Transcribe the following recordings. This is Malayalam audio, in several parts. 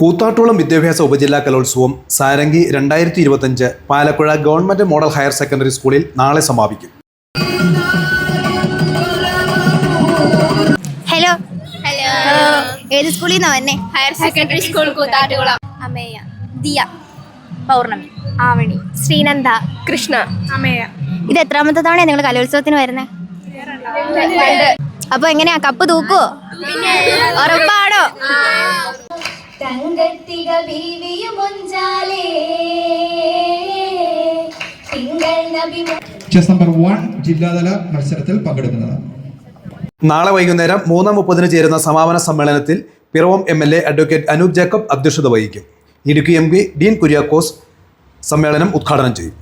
കൂത്താട്ടോളം വിദ്യാഭ്യാസ ഉപജില്ലാ കലോത്സവം സാരംഗി രണ്ടായിരത്തി ഇരുപത്തഞ്ച് Palakkuzha government model higher secondary സ്കൂളിൽ നാളെ സമാപിക്കും. ഹലോ. ഹലോ. ഏത് സ്കൂളിൽ നിന്നാ വന്നേ higher secondary school Koothattukulam. Ameya Diya. Pournami. Avani. Sreenanda. Krishna. Ameya ഇത് എത്രാമത്തെ തവണ നിങ്ങൾ കലോത്സവത്തിന് വരുന്നത് അപ്പൊ എങ്ങനെയാ? കപ്പ് തൂക്കുവോ? ഉറപ്പാണോ? തങ്കത്തിക ബീവിയുമൊഞ്ചാലേ തിങ്കൾ നബി ചെസ് നമ്പർ വൺ ജില്ലാതല മത്സരത്തിൽ പങ്കെടുക്കുന്നത് നാളെ വൈകുന്നേരം മൂന്ന് മുപ്പതിന് ചേരുന്ന സമാപന സമ്മേളനത്തിൽ Piravom M L A advocate Anoop Jacob അധ്യക്ഷത വഹിക്കും. ഇടുക്കി എം പി ഡീൻ കുര്യാക്കോസ് സമ്മേളനം ഉദ്ഘാടനം ചെയ്യും.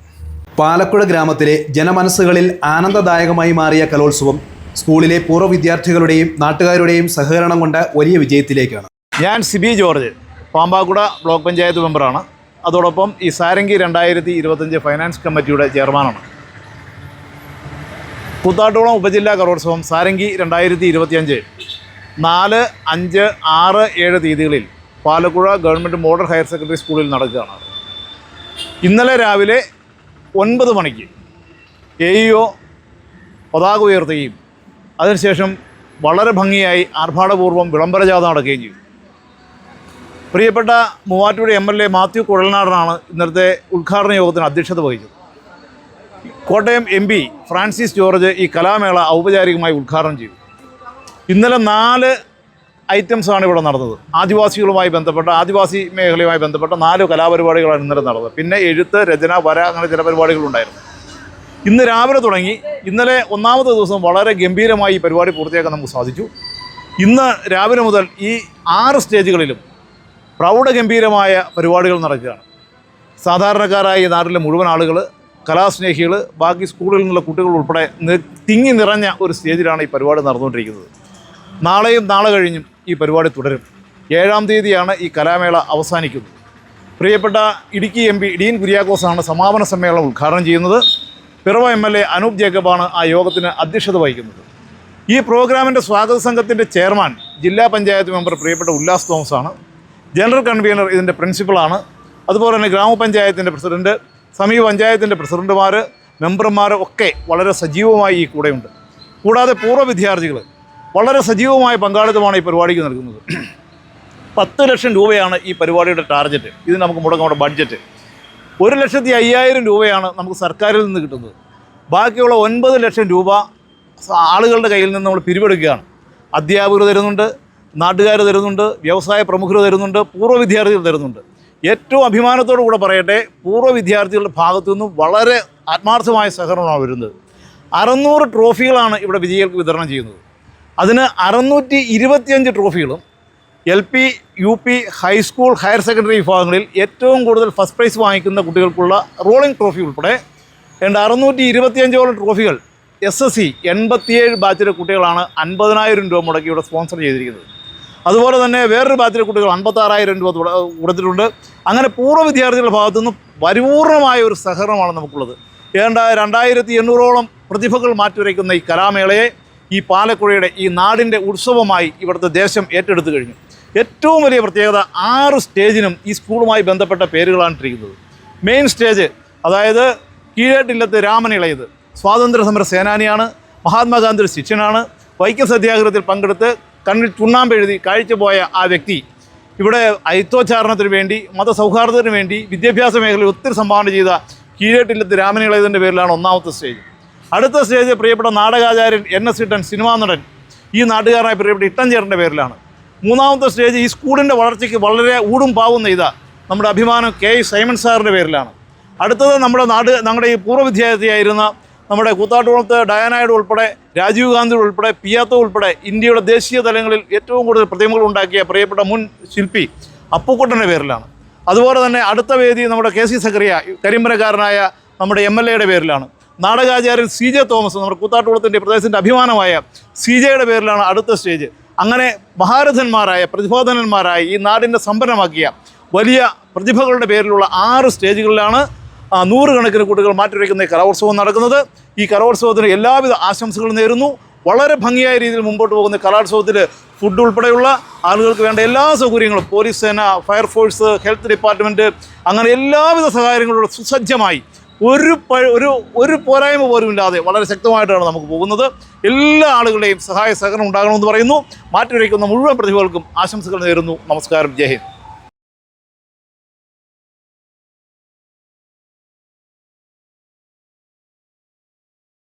പാലക്കുഴ ഗ്രാമത്തിലെ ജനമനസ്സുകളിൽ ആനന്ദദായകമായി മാറിയ കലോത്സവം സ്കൂളിലെ പൂർവ വിദ്യാർത്ഥികളുടെയും നാട്ടുകാരുടെയും സഹകരണം കൊണ്ട് വലിയ വിജയത്തിലേക്കാണ്. ഞാൻ സിബി ജോർജ്. പാമ്പാക്കുട ബ്ലോക്ക് പഞ്ചായത്ത് മെമ്പറാണ്. അതോടൊപ്പം ഈ സാരംഗി രണ്ടായിരത്തി ഇരുപത്തഞ്ച് ഫൈനാൻസ് കമ്മിറ്റിയുടെ ചെയർമാനാണ്. കൂത്താട്ടോളം ഉപജില്ലാ കലോത്സവം സാരംഗി രണ്ടായിരത്തി ഇരുപത്തിയഞ്ച് നാല് അഞ്ച് ആറ് ഏഴ് തീയതികളിൽ Palakkuzha government model higher secondary സ്കൂളിൽ നടക്കുകയാണ്. ഇന്നലെ രാവിലെ ഒൻപത് മണിക്ക് എ ഇ ഒ പതാക ഉയർത്തുകയും അതിനുശേഷം വളരെ ഭംഗിയായി ആർഭാടപൂർവം വിളംബരജാഥ നടക്കുകയും ചെയ്തു. പ്രിയപ്പെട്ട Muvattupuzha M L A Mathew കുഴൽനാടനാണ് ഇന്നത്തെ ഉദ്ഘാടന യോഗത്തിന് അധ്യക്ഷത വഹിച്ചത്. കോട്ടയം എം പി ഫ്രാൻസിസ് ജോർജ് ഈ കലാമേള ഔപചാരികമായി ഉദ്ഘാടനം ചെയ്തു. ഇന്നലെ നാല് ഐറ്റംസാണ് ഇവിടെ നടന്നത്. ആദിവാസികളുമായി ബന്ധപ്പെട്ട ആദിവാസി മേഖലയുമായി ബന്ധപ്പെട്ട നാല് കലാപരിപാടികളാണ് ഇന്നലെ നടന്നത്. പിന്നെ എഴുത്ത് രചന വര അങ്ങനെ ചില പരിപാടികളുണ്ടായിരുന്നു ഇന്ന് രാവിലെ തുടങ്ങി. ഇന്നലെ ഒന്നാമത്തെ ദിവസം വളരെ ഗംഭീരമായി ഈ പരിപാടി പൂർത്തിയാക്കാൻ നമുക്ക് സാധിച്ചു. ഇന്ന് രാവിലെ മുതൽ ഈ ആറ് സ്റ്റേജുകളിലും പ്രൗഢഗംഭീരമായ പരിപാടികൾ നടക്കുകയാണ്. സാധാരണക്കാരായ നാട്ടിലെ മുഴുവൻ ആളുകൾ കലാസ്നേഹികൾ ബാക്കി സ്കൂളുകളിൽ നിന്നുള്ള കുട്ടികൾ ഉൾപ്പെടെ തിങ്ങി നിറഞ്ഞ ഒരു സ്റ്റേജിലാണ് ഈ പരിപാടി നടന്നുകൊണ്ടിരിക്കുന്നത്. നാളെയും നാളെ കഴിഞ്ഞും ഈ പരിപാടി തുടരും. ഏഴാം തീയതിയാണ് ഈ കലാമേള അവസാനിക്കുന്നത്. പ്രിയപ്പെട്ട ഇടുക്കി എം പി ഡീൻ കുര്യാക്കോസാണ് സമാപന സമ്മേളനം ഉദ്ഘാടനം ചെയ്യുന്നത്. Piravom M L A Anoop ജേക്കബാണ് ആ യോഗത്തിന് അധ്യക്ഷത വഹിക്കുന്നത്. ഈ പ്രോഗ്രാമിന്റെ സ്വാഗത സംഘത്തിന്റെ ചെയർമാൻ ജില്ലാ പഞ്ചായത്ത് മെമ്പർ പ്രിയപ്പെട്ട ഉല്ലാസ് തോമസ് ആണ് ജനറൽ കൺവീനർ ഇതിന്റെ പ്രിൻസിപ്പളാണ് അതുപോലെ തന്നെ ഗ്രാമപഞ്ചായത്തിന്റെ പ്രസിഡന്റ് സമീപ പഞ്ചായത്തിന്റെ പ്രസിഡന്റുമാർ മെമ്പർമാർ ഒക്കെ വളരെ സജീവമായി ഈ കൂടെയുണ്ട്. കൂടാതെ പൂർവ വിദ്യാർത്ഥികൾ വളരെ സജീവമായ പങ്കാളിത്തമാണ് ഈ പരിപാടിക്ക് നൽകുന്നത്. പത്ത് ലക്ഷം രൂപയാണ് ഈ പരിപാടിയുടെ ടാർഗറ്റ് ഇത് നമുക്ക് മുടങ്ങോടെ ബഡ്ജറ്റ്. ഒരു ലക്ഷത്തി അയ്യായിരം രൂപയാണ് നമുക്ക് സർക്കാരിൽ നിന്ന് കിട്ടുന്നത്. ബാക്കിയുള്ള ഒൻപത് ലക്ഷം രൂപ ആളുകളുടെ കയ്യിൽ നിന്ന് നമ്മൾ പിരിവെടുക്കുകയാണ്. അധ്യാപകർ തരുന്നുണ്ട് നാട്ടുകാർ തരുന്നുണ്ട് വ്യവസായ പ്രമുഖർ തരുന്നുണ്ട് പൂർവ വിദ്യാർത്ഥികൾ തരുന്നുണ്ട്. ഏറ്റവും അഭിമാനത്തോടു കൂടെ പറയട്ടെ പൂർവ വിദ്യാർത്ഥികളുടെ ഭാഗത്തു നിന്നും വളരെ ആത്മാർത്ഥമായ സഹകരണമാണ് വരുന്നത്. അറുന്നൂറ് ട്രോഫികളാണ് ഇവിടെ വിജയികൾക്ക് വിതരണം ചെയ്യുന്നത്. അതിന് അറുന്നൂറ്റി ഇരുപത്തിയഞ്ച് ട്രോഫികളും L P U P high school higher secondary വിഭാഗങ്ങളിൽ ഏറ്റവും കൂടുതൽ ഫസ്റ്റ് പ്രൈസ് വാങ്ങിക്കുന്ന കുട്ടികൾക്കുള്ള റോളിംഗ് ട്രോഫി ഉൾപ്പെടെ രണ്ട് അറുന്നൂറ്റി ഇരുപത്തിയഞ്ചോളം ട്രോഫികൾ എസ് എസ് സി എൺപത്തിയേഴ് ബാച്ചിലെ കുട്ടികളാണ് അൻപതിനായിരം രൂപ മുടക്കി ഇവിടെ സ്പോൺസർ ചെയ്തിരിക്കുന്നത്. അതുപോലെ തന്നെ വേറൊരു ബാച്ചിലെ കുട്ടികൾ അൻപത്താറായിരം രൂപ തുട- കൊടുത്തിട്ടുണ്ട്. അങ്ങനെ പൂർവ വിദ്യാർത്ഥികളുടെ ഭാഗത്തു നിന്ന് പരിപൂർണമായ ഒരു സഹകരണമാണ് നമുക്കുള്ളത്. ഏണ്ട രണ്ടായിരത്തി എണ്ണൂറോളം പ്രതിഭകൾ മാറ്റുരയ്ക്കുന്ന ഈ കലാമേളയെ ഈ പാലക്കുഴയുടെ ഈ നാടിന്റെ ഉത്സവമായി ഇവിടുത്തെ ദേശം ഏറ്റെടുത്തു കഴിഞ്ഞു. ഏറ്റവും വലിയ പ്രത്യേകത ആറ് സ്റ്റേജിനും ഈ സ്കൂളുമായി ബന്ധപ്പെട്ട പേരുകളാണ് ഇട്ടിരിക്കുന്നത്. മെയിൻ സ്റ്റേജ് അതായത് കീഴേട്ടില്ലത്ത് രാമൻ ഇളയത് സ്വാതന്ത്ര്യ സമര സേനാനിയാണ് മഹാത്മാഗാന്ധിയുടെ ശിഷ്യനാണ് വൈക്കം സത്യാഗ്രഹത്തിൽ പങ്കെടുത്ത് കണ്ണിൽ ചുണ്ണാമ്പ് എഴുതി കാഴ്ചപോയ ആ വ്യക്തി ഇവിടെ ഐത്തോച്ചാരണത്തിന് വേണ്ടി മതസൗഹാർദ്ദത്തിന് വേണ്ടി വിദ്യാഭ്യാസ മേഖലയിൽ ഒത്തിരി സംഭാവന ചെയ്ത കീഴേട്ടില്ലത്ത് രാമനിളയതിന്റെ പേരിലാണ് ഒന്നാമത്തെ സ്റ്റേജ്. അടുത്ത സ്റ്റേജ് പ്രിയപ്പെട്ട നാടകാചാര്യൻ എൻ എസ് ഇട്ടൻ സിനിമാ നടൻ ഈ നാട്ടുകാരനായ പ്രിയപ്പെട്ട ഇട്ടൻ പേരിലാണ്. മൂന്നാമത്തെ സ്റ്റേജ് ഈ സ്കൂളിന്റെ വളർച്ചയ്ക്ക് വളരെ ഊടും പാവും നെയ്ത നമ്മുടെ അഭിമാനം കെ സൈമൺ സാറിന്റെ പേരിലാണ്. അടുത്തത് നമ്മുടെ നാട് നമ്മുടെ ഈ പൂർവ വിദ്യാർത്ഥിയായിരുന്ന നമ്മുടെ കൂത്താട്ടുകുളത്ത് ഡയാനായിഡ് ഉൾപ്പെടെ രാജീവ് ഗാന്ധി ഉൾപ്പെടെ പിയാത്തോ ഉൾപ്പെടെ ഇന്ത്യയുടെ ദേശീയ തലങ്ങളിൽ ഏറ്റവും കൂടുതൽ പ്രതിമകൾ ഉണ്ടാക്കിയ പ്രിയപ്പെട്ട മുൻ ശില്പി അപ്പുക്കുട്ടന്റെ പേരിലാണ്. അതുപോലെ തന്നെ അടുത്ത വേദി നമ്മുടെ കെ സി സക്കറിയ കരിമ്പനക്കാരനായ നമ്മുടെ എം എൽ എയുടെ പേരിലാണ്. നാടകാചാര്യൻ സി ജെ തോമസ് നമ്മുടെ കൂത്താട്ടുകുളത്തിന്റെ പ്രദേശത്തിന്റെ അഭിമാനമായ സി ജെയുടെ പേരിലാണ് അടുത്ത സ്റ്റേജ്. അങ്ങനെ മഹാരഥന്മാരായ പ്രതിഭോധനന്മാരായ ഈ നാടിന്റെ സമ്പന്നമാക്കിയ വലിയ പ്രതിഭകളുടെ പേരിലുള്ള ആറ് സ്റ്റേജുകളിലാണ് നൂറുകണക്കിന് കുട്ടികൾ മാറ്റിവയ്ക്കുന്ന ഈ കലോത്സവം നടക്കുന്നത്. ഈ കലോത്സവത്തിന് എല്ലാവിധ ആശംസകളും നേരുന്നു. വളരെ ഭംഗിയായ രീതിയിൽ മുമ്പോട്ട് പോകുന്ന കലോത്സവത്തിൽ ഫുഡ് ഉൾപ്പെടെയുള്ള ആളുകൾക്ക് വേണ്ട എല്ലാ സൗകര്യങ്ങളും പോലീസ് സേന ഫയർഫോഴ്സ് ഹെൽത്ത് ഡിപ്പാർട്ട്മെന്റ് അങ്ങനെ എല്ലാവിധ സഹായങ്ങളോട് സുസജ്ജമായി. ഒരു ഒരു ഒരു പോരായ്മ പോലും ഇല്ലാതെ വളരെ ശക്തമായിട്ടാണ് നമുക്ക് പോകുന്നത്. എല്ലാ ആളുകളുടെയും സഹായ സഹകരണം ഉണ്ടാകണമെന്ന് പറയുന്നു. മാറ്റിവയ്ക്കുന്ന മുഴുവൻ പ്രതിഭകൾക്കും ആശംസകൾ നേരുന്നു. നമസ്കാരം. ജയ് ഹിന്ദ്.